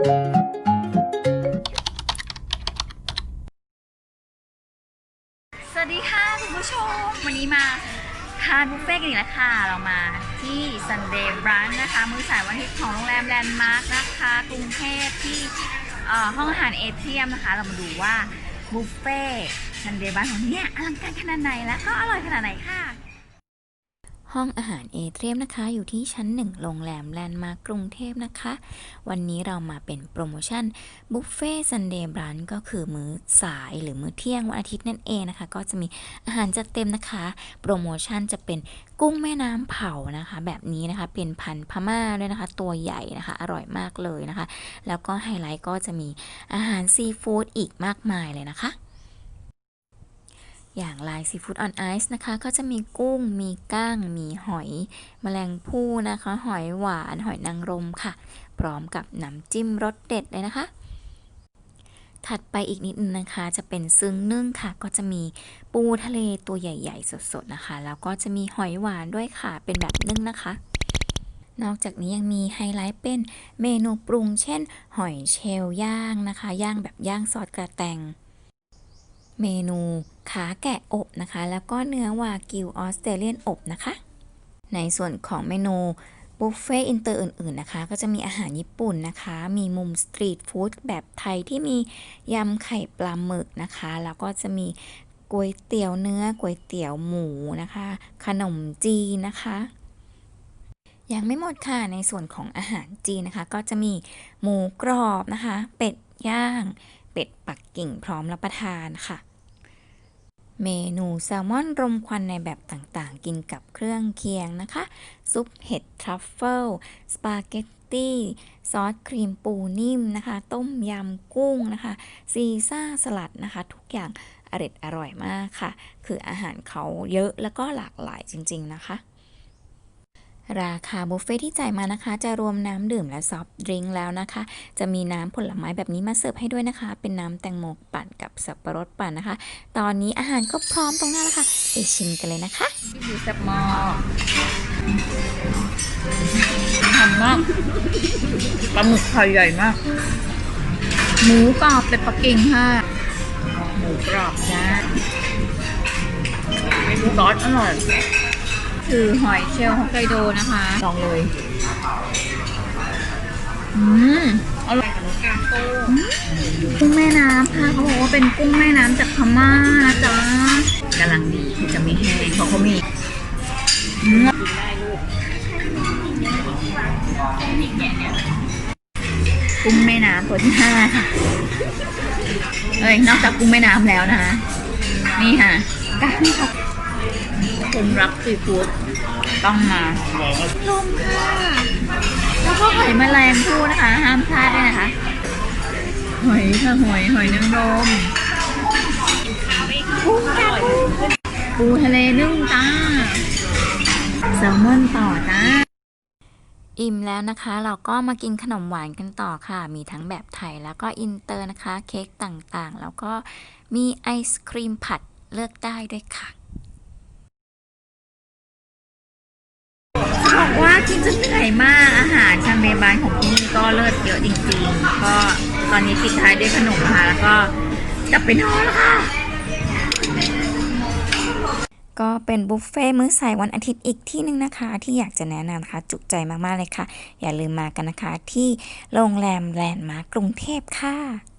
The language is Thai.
สวัสดีค่ะคุณผู้ชม วันนี้มาทานบุฟเฟ่กันอีกแล้วค่ะ เรามาที่ Sunday Brunch นะคะ มื้อสายวันอาทิตย์ของโรงแรมแลนด์มาร์กนะคะ กรุงเทพที่ห้องอาหารเอเทียมนะคะ เรามาดูว่าบุฟเฟ่ซันเดย์รันของเนี้ยอลังการขนาดไหนแล้วก็อร่อยขนาดไหนค่ะ ห้องอาหารเอเทียมนะคะ อยู่ที่ชั้นหนึ่งโรงแรมแลนด์มาร์กกรุงเทพนะคะ วันนี้เรามาเป็นโปรโมชั่นบุฟเฟ่ซันเดย์บรันก็คือมื้อสายหรือมื้อเที่ยงวันอาทิตย์นั่นเองนะคะ ก็จะมีอาหารจัดเต็มนะคะ โปรโมชั่นจะเป็นกุ้งแม่น้ำเผานะคะ แบบนี้นะคะเป็นพันธุ์พม่าด้วยนะคะ ตัวใหญ่นะคะ อร่อยมากเลยนะคะ แล้วก็ไฮไลท์ก็จะมีอาหารซีฟู้ดอีกมากมายเลยนะคะ อย่างลายซีฟู้ดออนไอซ์นะคะ ก็จะมีกุ้ง มีก้าง มีหอยแมลงภู่นะคะ หอยหวาน หอยนางรมค่ะ พร้อมกับน้ำจิ้มรสเด็ดเลยนะคะ ถัดไปอีกนิดนึงนะคะ จะเป็นซึ้งนึ่งค่ะ ก็จะมีปูทะเลตัวใหญ่ ๆ สดๆนะคะ แล้วก็จะมีหอยหวานด้วยค่ะ เป็นแบบนึ่งนะคะนอกจากนี้ยังมีไฮไลท์เป็นเมนูปรุง เช่น หอยเชลล์ย่างนะคะ ย่างแบบย่างซอสกระแตง เมนู ขาแกะอบนะคะ แล้วก็เนื้อวากิวออสเตรเลียนอบนะคะ ในส่วนของเมนูบุฟเฟ่อินเตอร์อื่น ๆ นะคะ ก็จะมีอาหารญี่ปุ่นนะคะ มีมุมสตรีทฟู้ดแบบไทยที่มียำไข่ปลาหมึกนะคะ แล้วก็จะมีก๋วยเตี๋ยวเนื้อก๋วยเตี๋ยวหมูนะคะ ขนมจีนนะคะ ยังไม่หมดค่ะ ในส่วนของอาหารจีนนะคะ ก็จะมีหมูกรอบนะคะ เป็ดย่าง เป็ดปักกิ่งพร้อมรับประทานค่ะ เมนูแซลมอนรมควันในแบบต่างๆ กินกับเครื่องเคียงนะคะ ซุปเห็ดทรัฟเฟิล สปาเกตตี้ ซอสครีมปูนิ่มนะคะ ต้มยำกุ้งนะคะ ซีซ่าสลัดนะคะ ทุกอย่างอร่อยอร่อยมากค่ะ คืออาหารเขาเยอะแล้วก็หลากหลายจริง ๆ นะคะ ราคาบุฟเฟ่ที่จ่ายมานะคะ จะรวมน้ำดื่มและซอฟต์ดริงก์แล้วนะคะ จะมีน้ำผลไม้แบบนี้มาเสิร์ฟให้ด้วยนะคะ เป็นน้ำแตงโมปั่นกับสับปะรดปั่นนะคะ ตอนนี้อาหารก็พร้อมตรงหน้าแล้วค่ะไปชิมกันเลยนะคะที่ดูแซ่บมากหอมมากปลาหมึกไข่ใหญ่มาก หมูกรอบเป็ดปักกิ่งค่ะหมูกรอบจ้าซอสอร่อย คือหอยเชลล์ฮอกไกโดนะคะ ลองเลย อืมอร่อยกับรสกาโต้กุ้งแม่น้ำค่ะเขาบอกว่าเป็นกุ้งแม่น้ำจากพม่านะจ๊ะกำลังดีคือจะไม่แห้งเพราะเขามีอืมกุ้งแม่น้ำตัวที่ห้าค่ะ เอ้ย นอกจากกุ้งแม่น้ำแล้วนะคะ นี่ค่ะกั้งค่ะ คนรักซีฟู้ดต้องมาลมค่ะ แล้วก็หอยแมลงภู่นะคะ ห้ามพลาดด้วยนะคะ หอยค่ะหอยหอยนางรมกุ้งค่ะปูทะเลนึ่งจ้าแซลมอนต่อจ้าอิ่มแล้วนะคะ เราก็มากินขนมหวานกันต่อค่ะ มีทั้งแบบไทยแล้วก็อินเตอร์นะคะ เค้กต่างๆ แล้วก็มีไอศครีมผัดเลือกได้ด้วยค่ะ กว่ากินจนเหนื่อยมากอาหารชันเบบานของที่นี่ก็เลิศเยอะจริงๆ ก็ตอนนี้ปิดท้ายด้วยขนมนะคะแล้วก็จะไปนอนแล้วค่ะ ก็เป็นบุฟเฟ่ต์มื้อสายวันอาทิตย์อีกที่หนึ่งนะคะ ที่อยากจะแนะนำนะคะ จุใจมากๆเลยค่ะ อย่าลืมมากันนะคะที่โรงแรมแลนด์มาร์กกรุงเทพค่ะ